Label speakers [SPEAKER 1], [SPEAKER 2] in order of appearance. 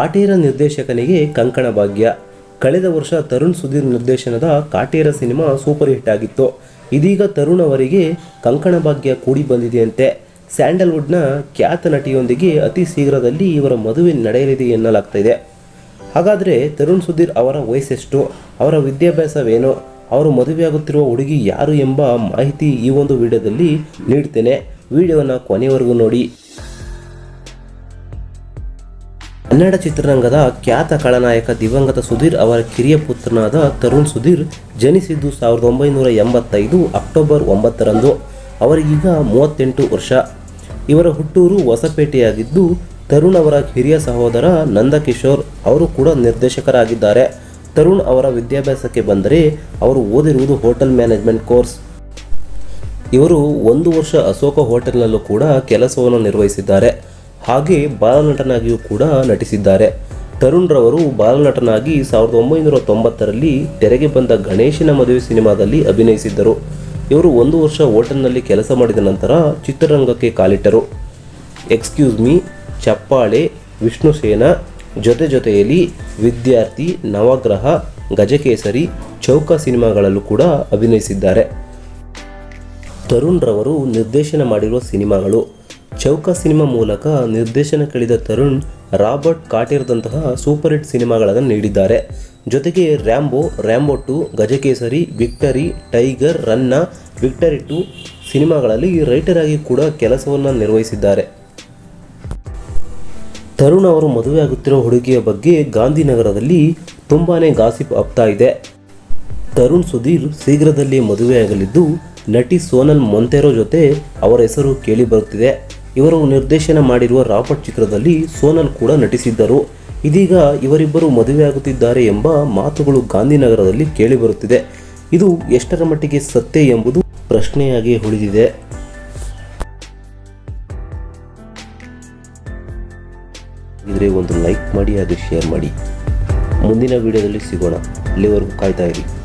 [SPEAKER 1] ಕಾಟೇರ ನಿರ್ದೇಶಕನಿಗೆ ಕಂಕಣ ಭಾಗ್ಯ. ಕಳೆದ ವರ್ಷ ತರುಣ್ ಸುಧೀರ್ ನಿರ್ದೇಶನದ ಕಾಟೇರ ಸಿನಿಮಾ ಸೂಪರ್ ಹಿಟ್ ಆಗಿತ್ತು. ಇದೀಗ ತರುಣ್ ಅವರಿಗೆ ಕಂಕಣ ಭಾಗ್ಯ ಕೂಡಿ ಬಂದಿದೆಯಂತೆ. ಸ್ಯಾಂಡಲ್ವುಡ್ನ ಖ್ಯಾತ ನಟಿಯೊಂದಿಗೆ ಅತಿ ಶೀಘ್ರದಲ್ಲಿ ಇವರ ಮದುವೆ ನಡೆಯಲಿದೆ ಎನ್ನಲಾಗ್ತಾ ಹಾಗಾದರೆ ತರುಣ್ ಸುಧೀರ್ ಅವರ ವಯಸ್ಸೆಷ್ಟು? ಅವರ ವಿದ್ಯಾಭ್ಯಾಸವೇನು? ಅವರು ಮದುವೆಯಾಗುತ್ತಿರುವ ಹುಡುಗಿ ಯಾರು ಎಂಬ ಮಾಹಿತಿ ಈ ಒಂದು ವಿಡಿಯೋದಲ್ಲಿ ನೀಡ್ತೇನೆ. ವಿಡಿಯೋನ ಕೊನೆವರೆಗೂ ನೋಡಿ. ಕನ್ನಡ ಚಿತ್ರರಂಗದ ಖ್ಯಾತ ಖಳನಾಯಕ ದಿವಂಗತ ಸುಧೀರ್ ಅವರ ಕಿರಿಯ ಪುತ್ರನಾದ ತರುಣ್ ಸುಧೀರ್ ಜನಿಸಿದ್ದು ಸಾವಿರದ ಒಂಬೈನೂರ ಎಂಬತ್ತೈದು ಅಕ್ಟೋಬರ್ ಒಂಬತ್ತರಂದು. ಅವರಿಗೀಗ ಮೂವತ್ತೆಂಟು ವರ್ಷ. ಇವರ ಹುಟ್ಟೂರು ಹೊಸಪೇಟೆಯಾಗಿದ್ದು, ತರುಣ್ ಅವರ ಹಿರಿಯ ಸಹೋದರ ನಂದಕಿಶೋರ್ ಅವರು ಕೂಡ ನಿರ್ದೇಶಕರಾಗಿದ್ದಾರೆ. ತರುಣ್ ಅವರ ವಿದ್ಯಾಭ್ಯಾಸಕ್ಕೆ ಬಂದರೆ ಅವರು ಓದಿರುವುದು ಹೋಟೆಲ್ ಮ್ಯಾನೇಜ್ಮೆಂಟ್ ಕೋರ್ಸ್. ಇವರು ಒಂದು ವರ್ಷ ಅಶೋಕ ಹೋಟೆಲ್ನಲ್ಲೂ ಕೂಡ ಕೆಲಸವನ್ನು ನಿರ್ವಹಿಸಿದ್ದಾರೆ. ಹಾಗೆ ಬಾಲನಟನಾಗಿಯೂ ಕೂಡ ನಟಿಸಿದ್ದಾರೆ. ತರುಣ್ ರವರು ಬಾಲನಟನಾಗಿ ಸಾವಿರದ ಒಂಬೈನೂರ ತೊಂಬತ್ತರಲ್ಲಿ ತೆರೆಗೆ ಬಂದ ಗಣೇಶನ ಮದುವೆ ಸಿನಿಮಾದಲ್ಲಿ ಅಭಿನಯಿಸಿದ್ದರು. ಇವರು ಒಂದು ವರ್ಷ ಹೋಟೆಲ್ನಲ್ಲಿ ಕೆಲಸ ಮಾಡಿದ ನಂತರ ಚಿತ್ರರಂಗಕ್ಕೆ ಕಾಲಿಟ್ಟರು. ಎಕ್ಸ್ಕ್ಯೂಸ್ ಮೀ, ಚಪ್ಪಾಳೆ ವಿಷ್ಣುಸೇನ ಜೊತೆ ಜೊತೆಯಲ್ಲಿ ವಿದ್ಯಾರ್ಥಿ, ನವಗ್ರಹ, ಗಜಕೇಸರಿ, ಚೌಕ ಸಿನಿಮಾಗಳಲ್ಲೂ ಕೂಡ ಅಭಿನಯಿಸಿದ್ದಾರೆ. ತರುಣ್ ರವರು ನಿರ್ದೇಶನ ಮಾಡಿರುವ ಸಿನಿಮಾಗಳು. ಚೌಕ ಸಿನಿಮಾ ಮೂಲಕ ನಿರ್ದೇಶನ ಕಳಿದ ತರುಣ್, ರಾಬರ್ಟ್ ಕಾಟೇರ್ದಂತಹ ಸೂಪರ್ ಹಿಟ್ ಸಿನಿಮಾಗಳನ್ನು ನೀಡಿದ್ದಾರೆ. ಜೊತೆಗೆ Rambo Rambo two, Gajakesari, Victory, Tiger, Ranna, Victory two ಸಿನಿಮಾಗಳಲ್ಲಿ ರೈಟರ್ ಆಗಿ ಕೂಡ ಕೆಲಸವನ್ನು ನಿರ್ವಹಿಸಿದ್ದಾರೆ. ತರುಣ್ ಅವರು ಮದುವೆಯಾಗುತ್ತಿರೋ ಹುಡುಗಿಯ ಬಗ್ಗೆ ಗಾಂಧಿನಗರದಲ್ಲಿ ತುಂಬಾನೇ ಗಾಸಿಪ್ ಆಗ್ತಾ ಇದೆ. ತರುಣ್ ಸುಧೀರ್ ಶೀಘ್ರದಲ್ಲಿ ಮದುವೆಯಾಗಲಿದ್ದು, ನಟಿ ಸೋನಲ್ ಮೊಂತೆರೋ ಜೊತೆ ಅವರ ಹೆಸರು ಕೇಳಿ ಬರುತ್ತಿದೆ. ಇವರು ನಿರ್ದೇಶನ ಮಾಡಿರುವ ರಾಪಟ್ ಚಿತ್ರದಲ್ಲಿ ಸೋನಲ್ ಕೂಡ ನಟಿಸಿದ್ದರು. ಇದೀಗ ಇವರಿಬ್ಬರು ಮದುವೆಯಾಗುತ್ತಿದ್ದಾರೆ ಎಂಬ ಮಾತುಗಳು ಗಾಂಧಿನಗರದಲ್ಲಿ ಕೇಳಿಬರುತ್ತಿದೆ. ಇದು ಎಷ್ಟರ ಮಟ್ಟಿಗೆ ಸತ್ಯ ಎಂಬುದು ಪ್ರಶ್ನೆಯಾಗಿ ಉಳಿದಿದೆ. ಇದ್ರೆ ಒಂದು ಲೈಕ್ ಮಾಡಿ, ಹಾಗೂ ಶೇರ್ ಮಾಡಿ. ಮುಂದಿನ ವಿಡಿಯೋದಲ್ಲಿ ಸಿಗೋಣ. ಅಲ್ಲಿವರೆಗೂ ಕಾಯ್ತಾ ಇರಿ.